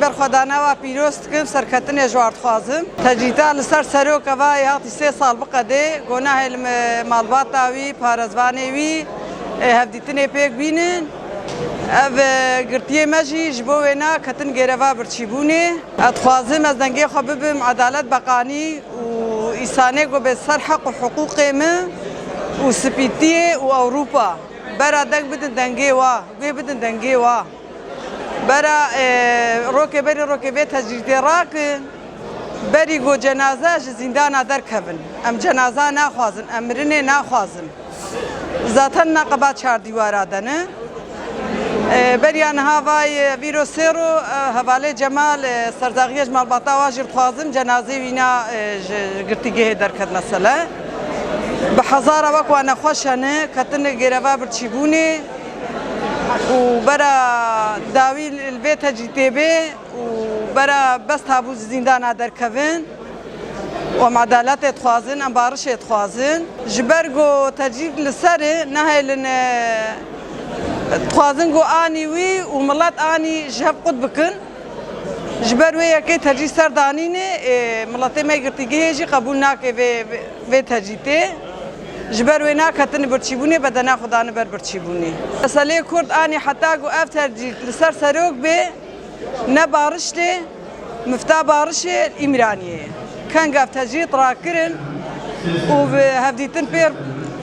berxwedanewa pîroz dikim serketinê ji wardixwazim. Tecrîta li ser serokeva ya hatî sê sal biqedê gonahê li malbata wî, parezvanê wî ê hevdîtinê pêk bînin. Ev e, girtiyê me jî ji bo wê na ketin gêreva birçîbûnê. Dixwazim ez dengê xwe bibim edalet beqanî û îsanê got bê ser heq û hiqûqê min û spîtiyê û Ewropa. Bera deng bidin dengê wa, wê bidin dengê. Bera e, rokê berî rokê vê tecrîtê rakin. Berî got cenaze ji zîndana derkevin. Em cenaza naxwazin, em mirinê naxwazin. Zaten naqeba çar dîwara de ne? بریان هاوای ویرو سیرو حواله جمال سرزاغیه جمال باتا واجر خوازم جنازه وینا گرتیگه درکد مثلا به هزار وقت وانا خوشانه کتن گروا برچیبونه و برا داوی البيت جتيبه وبرا بس تابو زندان دركفن ومعدالات تخوازن ام بارش تخوازن جبرگو تجديد لسر نهلن تخوازن گو آنی وی و ملت آنی جهب قد بکن جبر وی یکی تجی سر دانینه ملت ما گرتیگه جی قبول ناکه وی وی تجیته جبر وی ناکتن برچیبونه بدنا خدانه بر برچیبونه مسئله کرد آنی حتی گو اف ترجیت لسر سروک به نه بارش لی مفتا بارش ایمرانیه کنگ اف تجیت را کرن و به هفدیتن پیر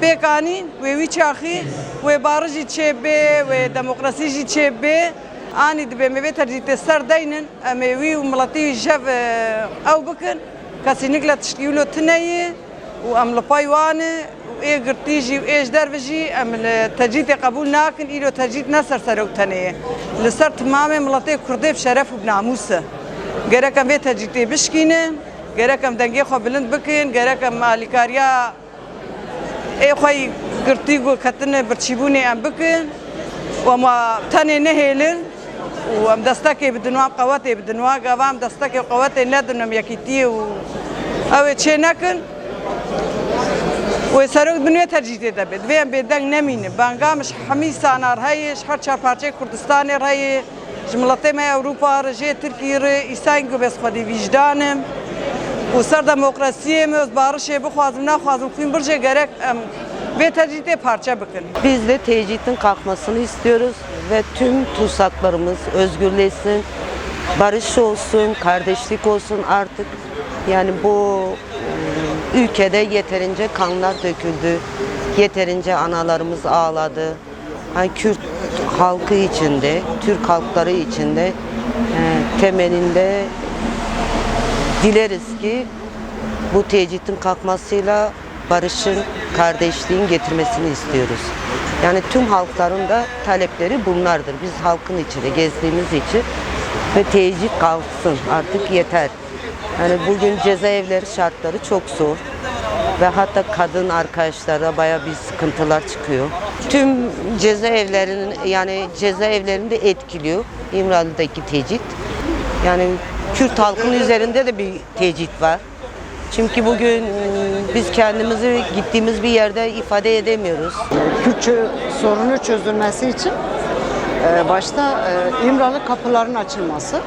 پیکانین و وی چاخی و بارجی چه به و دموکراسی جی چه به آنی دبی می ترجیت سر دینن امی وی و ملتی جف او بکن کسی نگلا تشکیلو تنیه و ام لپای وانه و ای گرتیجی و ایش دروجی ام تجیت قبول ناکن ایلو تجیت نسر سروک تنیه لسر تمام ملتی کرده بشرف و بناموسه گرکم وی تجیتی بشکینه گرکم دنگی خو بلند بکن گرکم مالیکاریا ای خوی گرتی گو کتنه برچیبونه ام بکن و ما تنه نهیلن و ام دستکی بدنوا قوته بدنوا قوام دستکی قوته ندنم یکیتی و او چه نکن و سرک دنیا ترجیح ده بید ویم بیدنگ نمینه بانگامش همی سانار هایش هر چهار پارچه کردستان رای جملت ما اروپا رجه ترکیه ره ایسان گو بس خودی وجدانم و سر دموکراسی mi barışı bu xwazim naxwazim xwin birce gerek em ve tercihte parça bakın. Biz de tecritin kalkmasını istiyoruz ve tüm tutsaklarımız özgürleşsin, barış olsun, kardeşlik olsun artık. Yani bu e, ülkede yeterince kanlar döküldü, yeterince analarımız ağladı. Yani Kürt halkı içinde, Türk halkları içinde e, temelinde dileriz ki bu tecritin kalkmasıyla barışın, kardeşliğin getirmesini istiyoruz. Yani tüm halkların da talepleri bunlardır. Biz halkın içinde gezdiğimiz için ve tecrit kalksın artık yeter. Yani bugün cezaevleri şartları çok zor ve hatta kadın arkadaşlara baya bir sıkıntılar çıkıyor. Tüm cezaevlerinin yani cezaevlerini de etkiliyor İmralı'daki tecrit. Yani Kürt halkının üzerinde de bir tecrit var. Çünkü bugün biz kendimizi gittiğimiz bir yerde ifade edemiyoruz. Kürtçe sorunu çözülmesi için e, başta e, İmralı kapıların açılması,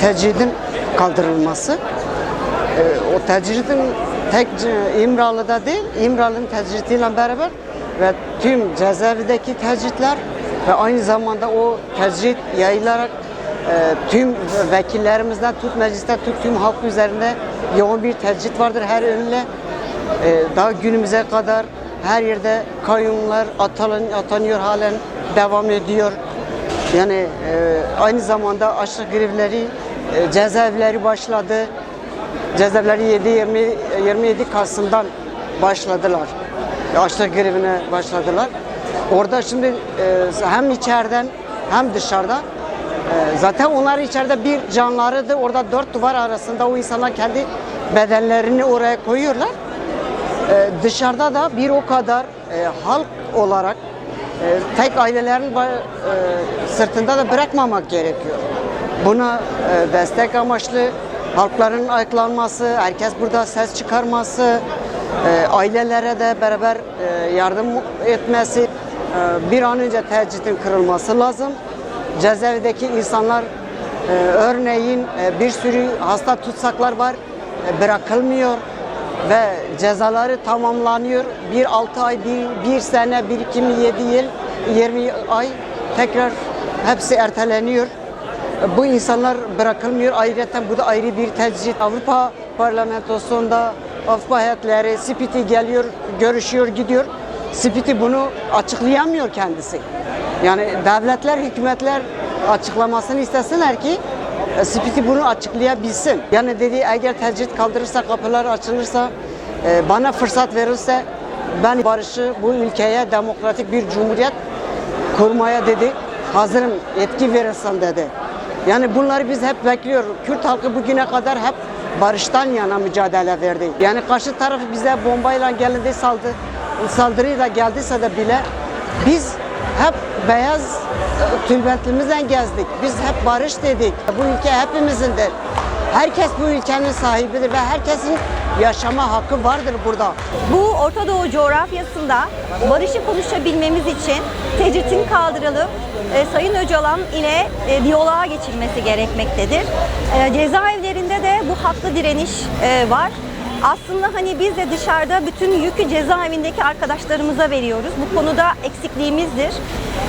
tecridin kaldırılması. E, o tecridin tek İmralı'da değil, İmralı'nın tecridiyle beraber ve tüm cezaevindeki tecritler ve aynı zamanda o tecrit yayılarak e, tüm vekillerimizden tut meclisten tut tüm halk üzerinde yoğun bir tecrit vardır her önüne. Ee, daha günümüze kadar her yerde kayyumlar atanıyor halen devam ediyor. Yani e, aynı zamanda açlık grevleri, e, cezaevleri başladı. Cezaevleri 7 20 27 Kasım'dan başladılar. Açlık grevine başladılar. Orada şimdi e, hem içeriden hem dışarıda e, zaten onlar içeride bir canlarıdı. Orada dört duvar arasında o insanlar kendi bedenlerini oraya koyuyorlar. Ee, dışarıda da bir o kadar e, halk olarak e, tek ailelerin e, sırtında da bırakmamak gerekiyor. Buna e, destek amaçlı halkların ayaklanması, herkes burada ses çıkarması, e, ailelere de beraber e, yardım etmesi, bir an önce tecritin kırılması lazım. Cezaevindeki insanlar örneğin bir sürü hasta tutsaklar var, bırakılmıyor ve cezaları tamamlanıyor. Bir altı ay, bir, bir sene, bir iki mi yedi yıl, 20 ay tekrar hepsi erteleniyor. Bu insanlar bırakılmıyor. Ayrıca bu da ayrı bir tecrit. Avrupa Parlamentosu'nda Avrupa heyetleri, Spiti geliyor, görüşüyor, gidiyor. Spiti bunu açıklayamıyor kendisi. Yani devletler, hükümetler açıklamasını istesinler ki e, Spiti bunu açıklayabilsin. Yani dedi eğer tecrit kaldırırsa, kapılar açılırsa, e, bana fırsat verirse ben barışı bu ülkeye demokratik bir cumhuriyet kurmaya dedi. Hazırım etki verirsen dedi. Yani bunları biz hep bekliyoruz. Kürt halkı bugüne kadar hep barıştan yana mücadele verdi. Yani karşı taraf bize bombayla gelindi saldı, saldırıyla geldiyse de bile biz hep beyaz e, tülbentimizle gezdik. Biz hep barış dedik. Bu ülke hepimizindir. Herkes bu ülkenin sahibidir ve herkesin yaşama hakkı vardır burada. Bu Orta Doğu coğrafyasında barışı konuşabilmemiz için tecritin kaldırılıp e, Sayın Öcalan ile e, diyaloğa geçilmesi gerekmektedir. E, cezaevlerinde de bu haklı direniş e, var. Aslında hani biz de dışarıda bütün yükü cezaevindeki arkadaşlarımıza veriyoruz. Bu konuda eksikliğimizdir.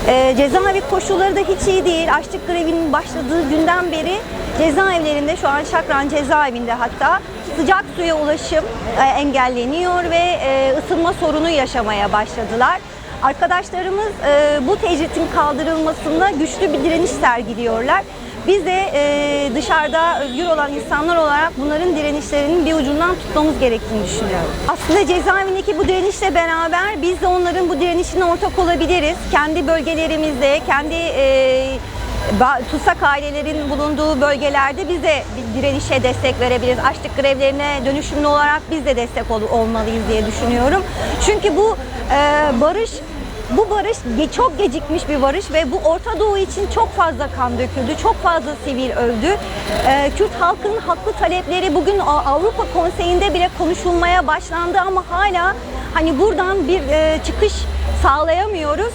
E, cezaevi koşulları da hiç iyi değil. Açlık grevinin başladığı günden beri cezaevlerinde şu an Şakran cezaevinde hatta sıcak suya ulaşım e, engelleniyor ve e, ısınma sorunu yaşamaya başladılar. Arkadaşlarımız e, bu tecritin kaldırılmasında güçlü bir direniş sergiliyorlar. Biz de e, dışarıda özgür olan insanlar olarak bunların direnişlerinin bir ucundan tutmamız gerektiğini düşünüyorum. Aslında cezaevindeki bu direnişle beraber biz de onların bu direnişine ortak olabiliriz. Kendi bölgelerimizde, kendi e, tutsak ailelerin bulunduğu bölgelerde biz de direnişe destek verebiliriz. Açlık grevlerine dönüşümlü olarak biz de destek ol- olmalıyız diye düşünüyorum. Çünkü bu e, barış bu barış çok gecikmiş bir barış ve bu Orta Doğu için çok fazla kan döküldü, çok fazla sivil öldü. E, Kürt halkının haklı talepleri bugün Avrupa Konseyi'nde bile konuşulmaya başlandı ama hala hani buradan bir e, çıkış sağlayamıyoruz.